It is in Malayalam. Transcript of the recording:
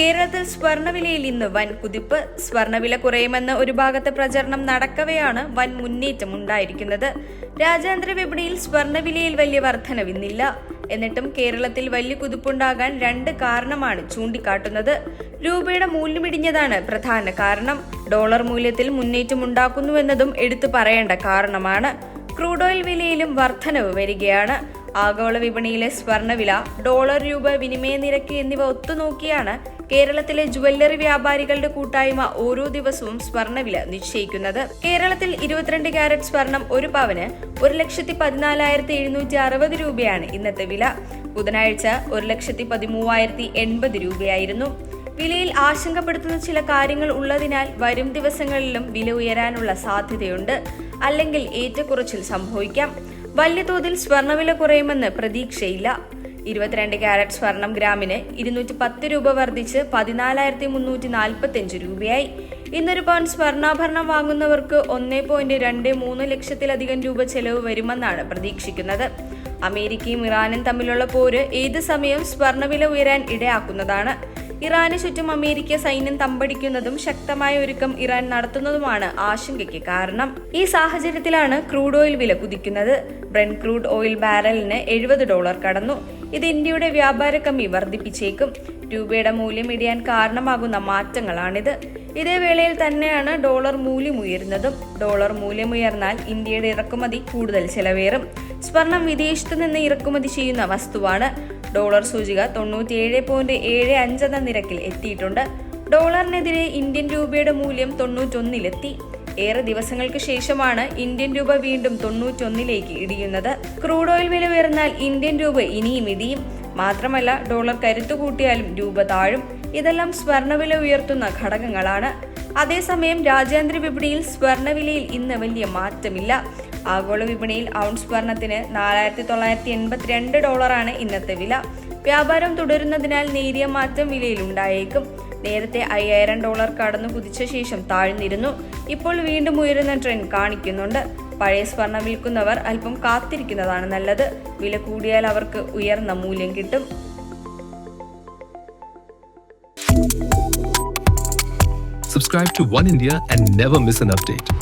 കേരളത്തിൽ സ്വർണവിലയിൽ ഇന്ന് വൻ കുതിപ്പ്. സ്വർണവില കുറയുമെന്ന ഒരു ഭാഗത്തെ പ്രചരണം നടക്കവെയാണ് വൻ മുന്നേറ്റം ഉണ്ടായിരിക്കുന്നത്. രാജ്യാന്തര വിപണിയിൽ സ്വർണവിലയിൽ വലിയ വർധനവിന്നില്ല. എന്നിട്ടും കേരളത്തിൽ വലിയ കുതിപ്പുണ്ടാകാൻ രണ്ട് കാരണമാണ് ചൂണ്ടിക്കാട്ടുന്നത്. രൂപയുടെ മൂല്യമിടിഞ്ഞതാണ് പ്രധാന കാരണം. ഡോളർ മൂല്യത്തിൽ മുന്നേറ്റം ഉണ്ടാക്കുന്നുവെന്നതും എടുത്തു പറയേണ്ട കാരണമാണ്. ക്രൂഡ് ഓയിൽ വിലയിലും വർധനവ് വരികയാണ്. ആഗോള വിപണിയിലെ സ്വർണവില ഡോളർ രൂപ വിനിമയ നിരക്ക് എന്നിവ ഒത്തുനോക്കിയാണ് കേരളത്തിലെ ജുവല്ലറി വ്യാപാരികളുടെ കൂട്ടായ്മ ഓരോ ദിവസവും സ്വർണവില നിശ്ചയിക്കുന്നത്. കേരളത്തിൽ ഇരുപത്തിരണ്ട് ക്യാരറ്റ് സ്വർണം ഒരു പവന് ഒരു ലക്ഷത്തി പതിനാലായിരത്തി എഴുന്നൂറ്റി അറുപത് രൂപയാണ് ഇന്നത്തെ വില. ബുധനാഴ്ച ഒരു ലക്ഷത്തി പതിമൂവായിരത്തി എൺപത് രൂപയായിരുന്നു. വിലയിൽ ആശങ്കപ്പെടുത്തുന്ന ചില കാര്യങ്ങൾ ഉള്ളതിനാൽ വരും ദിവസങ്ങളിലും വില ഉയരാനുള്ള സാധ്യതയുണ്ട്. അല്ലെങ്കിൽ ഏറ്റക്കുറച്ചിൽ സംഭവിക്കാം. വലിയ തോതിൽ സ്വർണവില കുറയുമെന്ന് പ്രതീക്ഷയില്ല. ഇരുപത്തിരണ്ട് ക്യാരറ്റ് സ്വർണം ഗ്രാമിന് ഇരുന്നൂറ്റി പത്ത് രൂപ വർദ്ധിച്ച് പതിനാലായിരത്തി മുന്നൂറ്റി നാൽപ്പത്തി അഞ്ച് രൂപയായി. ഇന്നൊരു പവൻ സ്വർണാഭരണം വാങ്ങുന്നവർക്ക് ഒന്നേ പോയിന്റ് രണ്ട് മൂന്ന് ലക്ഷത്തിലധികം രൂപ ചെലവ് വരുമെന്നാണ് പ്രതീക്ഷിക്കുന്നത്. അമേരിക്കയും ഇറാനും തമ്മിലുള്ള പോര് ഏത് സമയവും സ്വർണവില ഉയരാൻ ഇടയാക്കുന്നതാണ്. ഇറാന് ചുറ്റും അമേരിക്ക സൈന്യം തമ്പടിക്കുന്നതും ശക്തമായ ഒരുക്കം ഇറാൻ നടത്തുന്നതുമാണ് ആശങ്കയ്ക്ക് കാരണം. ഈ സാഹചര്യത്തിലാണ് ക്രൂഡ് ഓയിൽ വില കുതിക്കുന്നത്. ബ്രെൻ ക്രൂഡ് ഓയിൽ ബാരലിന് എഴുപത് ഡോളർ കടന്നു. ഇത് ഇന്ത്യയുടെ വ്യാപാര കമ്മി വർദ്ധിപ്പിച്ചേക്കും. രൂപയുടെ മൂല്യം ഇടിയാൻ കാരണമാകുന്ന മാറ്റങ്ങളാണിത്. ഇതേ വേളയിൽ തന്നെയാണ് ഡോളർ മൂല്യം ഉയരുന്നതും. ഡോളർ മൂല്യം ഉയർന്നാൽ ഇന്ത്യയുടെ ഇറക്കുമതി കൂടുതൽ ചെലവേറും. സ്വർണം വിദേശത്തു നിന്ന് ഇറക്കുമതി ചെയ്യുന്ന വസ്തുവാണ്. ഡോളർ സൂചിക തൊണ്ണൂറ്റിയേഴ് പോയിന്റ് ഏഴ് അഞ്ച് എന്ന നിരക്കിൽ എത്തിയിട്ടുണ്ട്. ഡോളറിനെതിരെ ഇന്ത്യൻ രൂപയുടെ മൂല്യം തൊണ്ണൂറ്റൊന്നിലെത്തി. ഏറെ ദിവസങ്ങൾക്ക് ശേഷമാണ് ഇന്ത്യൻ രൂപ വീണ്ടും തൊണ്ണൂറ്റൊന്നിലേക്ക് ഇടിയുന്നത്. ക്രൂഡ് ഓയിൽ വില ഉയർന്നാൽ ഇന്ത്യൻ രൂപ ഇനിയും ഇടിയും. മാത്രമല്ല ഡോളർ കരുത്തു കൂട്ടിയാലും രൂപ താഴും. ഇതെല്ലാം സ്വർണവില ഉയർത്തുന്ന ഘടകങ്ങളാണ്. അതേസമയം രാജ്യാന്തര വിപണിയിൽ സ്വർണവിലയിൽ ഇന്ന് വലിയ മാറ്റമില്ല. ആഗോള വിപണിയിൽ ഔൺസ് സ്വർണത്തിന് നാലായിരത്തി തൊള്ളായിരത്തി എൺപത്തിരണ്ട് ഡോളറാണ് ഇന്നത്തെ വില. വ്യാപാരം തുടരുന്നതിനാൽ നേരിയ മാറ്റം വിലയിൽ ഉണ്ടായേക്കും നേരത്തെ അയ്യായിരം ഡോളർ കടന്നു കുതിച്ച ശേഷം താഴ്ന്നിരുന്നു. ഇപ്പോൾ വീണ്ടും ഉയരുന്ന ട്രെൻഡ് കാണിക്കുന്നുണ്ട്. പഴയ സ്വർണം വിൽക്കുന്നവർ അല്പം കാത്തിരിക്കുന്നതാണ് നല്ലത്. വില കൂടിയാൽ അവർക്ക് ഉയർന്ന മൂല്യം കിട്ടും. Subscribe to One India and never miss an update.